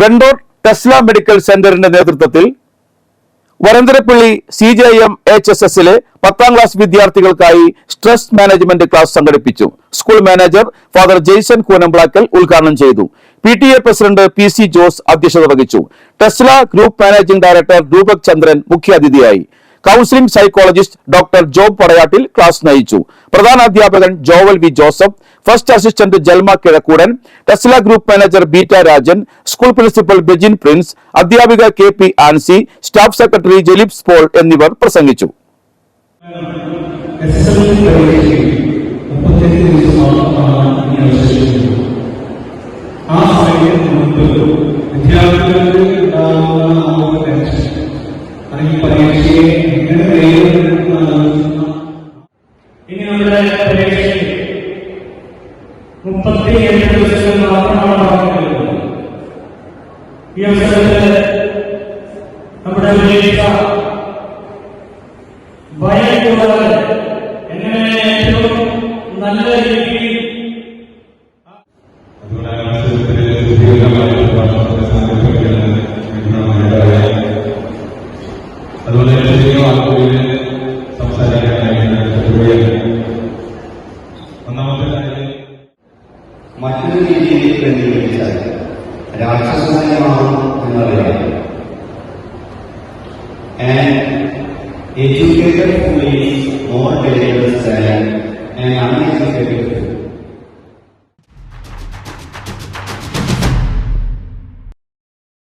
Vendoor Tesla medical സെന്ററിന്റെ നേതൃത്വത്തിൽ Varantharappilly C J M H S എസിലെ പത്താം ക്ലാസ് വിദ്യാർത്ഥികൾക്കായി സ്ട്രെസ് മാനേജ്മെന്റ് ക്ലാസ് സംഘടിപ്പിച്ചു. School manager father Jaison Koonamplackal ഉദ്ഘാടനം ചെയ്തു. P T A president P C Jose അധ്യക്ഷത വഹിച്ചു. Tesla group managing director Roopak Chandran മുഖ്യാതിഥിയായി. Counselling psychologist doctor Job Padayattil class നയിച്ചു. പ്രധാനാധ്യാപകൻ Joval V Joseph first assistant Jalma Kizhakkoodan Tesla group manager Beeta Rajan school principal Bejin Prince അധ്യാപിക K P Ancy staff secretary Jelips Paul എന്നിവർ പ്രസംഗിച്ചു. ആ പരീക്ഷയ്ക്ക് മുപ്പത്തി എട്ട് ദിവസങ്ങൾ മാത്രമാണ് ബാക്കിയുള്ളത് ഈ അവസരത്തിൽ നമ്മുടെ പരീക്ഷ ഭയം കൂടാതെ എങ്ങനെ ഏറ്റവും നല്ല രീതിയിൽ അതുകൊണ്ട് ആ മറ്റൊരു രീതിയിൽ ക്രമീകരിച്ചാൽ രാക്ഷസമയമാണ് എന്നറിയാം and educated fool is more dangerous than an uneducated fool.